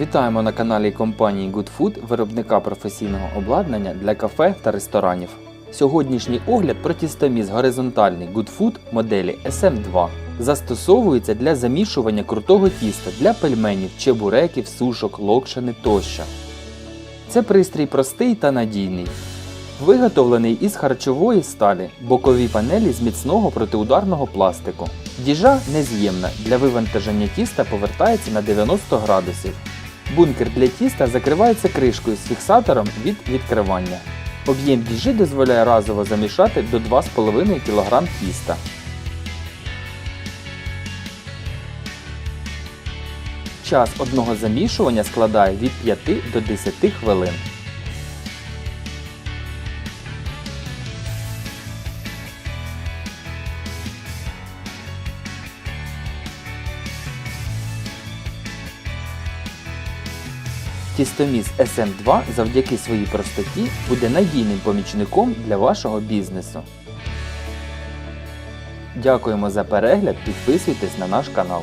Вітаємо на каналі компанії Good Food, виробника професійного обладнання для кафе та ресторанів. Сьогоднішній огляд про тістоміс горизонтальний Good Food моделі SM2 застосовується для замішування крутого тіста для пельменів, чебуреків, сушок, локшини тощо. Це пристрій простий та надійний. Виготовлений із харчової сталі, бокові панелі з міцного протиударного пластику. Діжа нез'ємна, для вивантаження тіста повертається на 90 градусів. Бункер для тіста закривається кришкою з фіксатором від відкривання. Об'єм діжі дозволяє разово замішати до 2,5 кг тіста. Час одного замішування складає від 5 до 10 хвилин. Тістоміс SM2 завдяки своїй простоті буде надійним помічником для вашого бізнесу. Дякуємо за перегляд, підписуйтесь на наш канал.